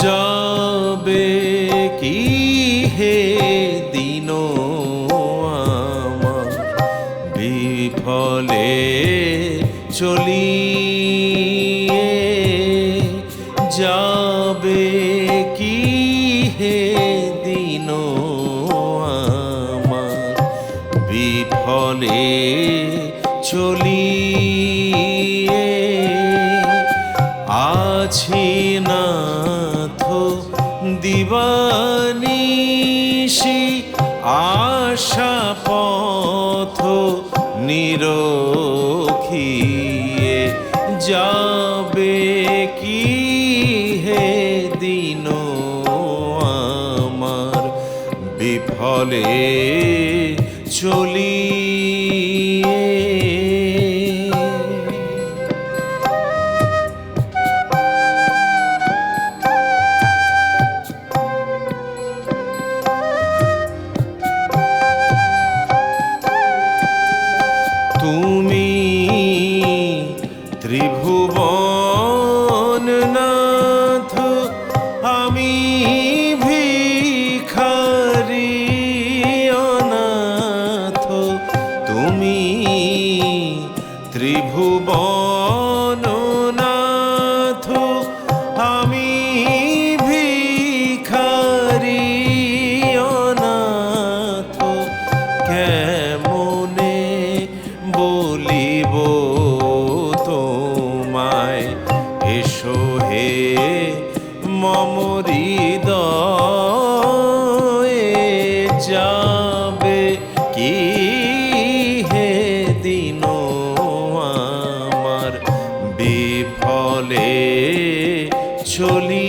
যাবে কি হে দিন আমার? বিফলে চলিয়ে যাবে আশা পথ নিরখিয়ে যাবে কি হে দিন আমার বিফলে ফলে চলি।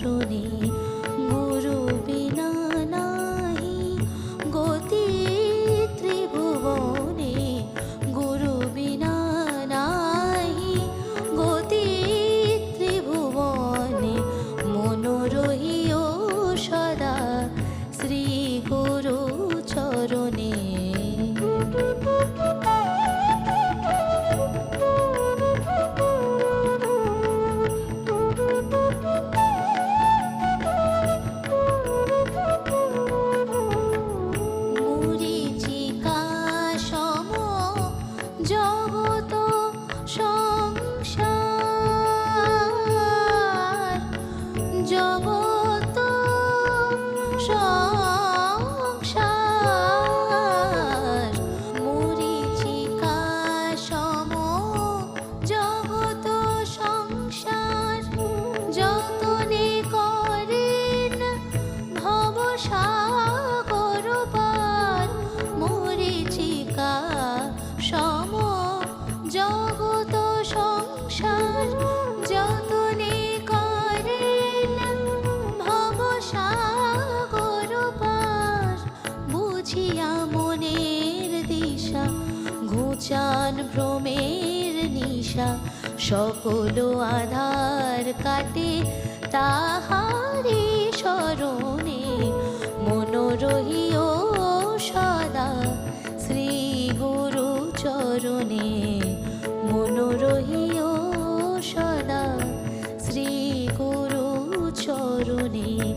祝你。说。মনের দিশা ঘুচান ভ্রমের নিশা, সকল আধার কাটে তাহারে স্মরণে। মনোরহিও সদা শ্রী গুরু চরণে। মনোরহিও সদা শ্রী গুরু চরণী।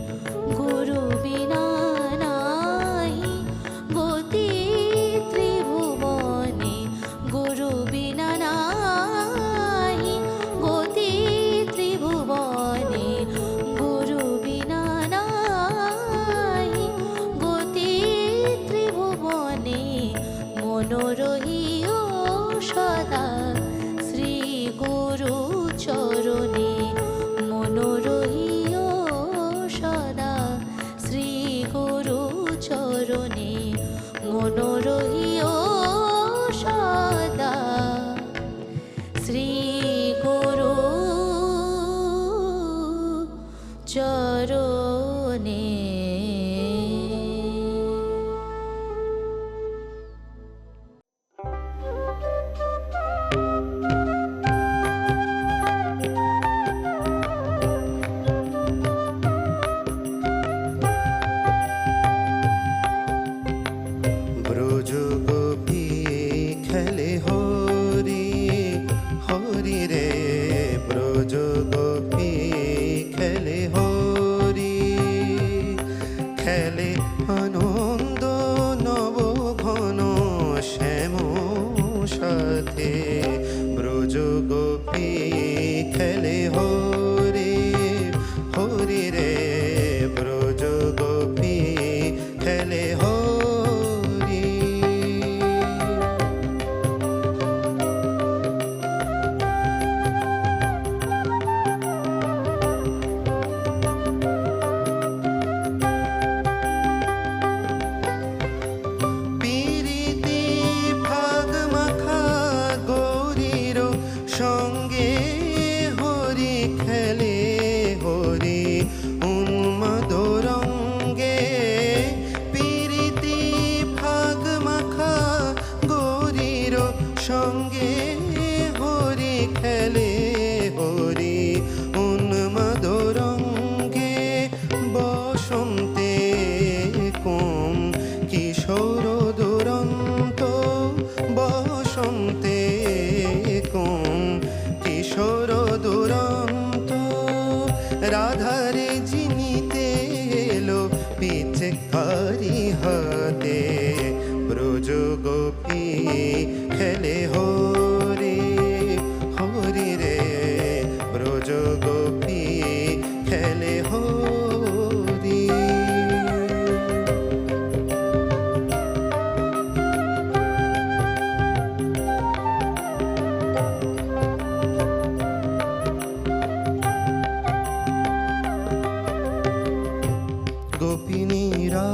मेरा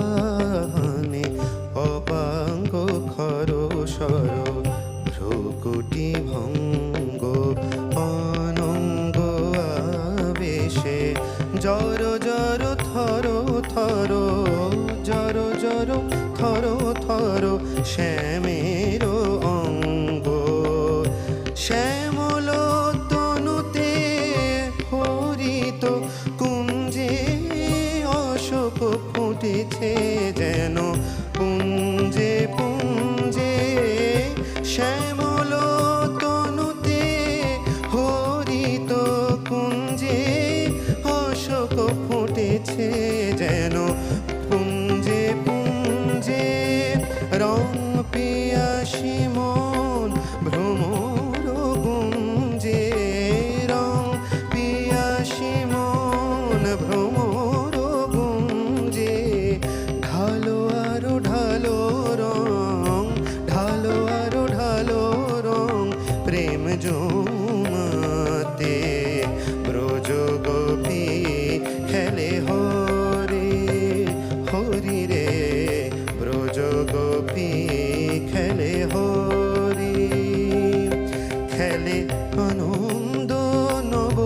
রেখে আনন্দ নব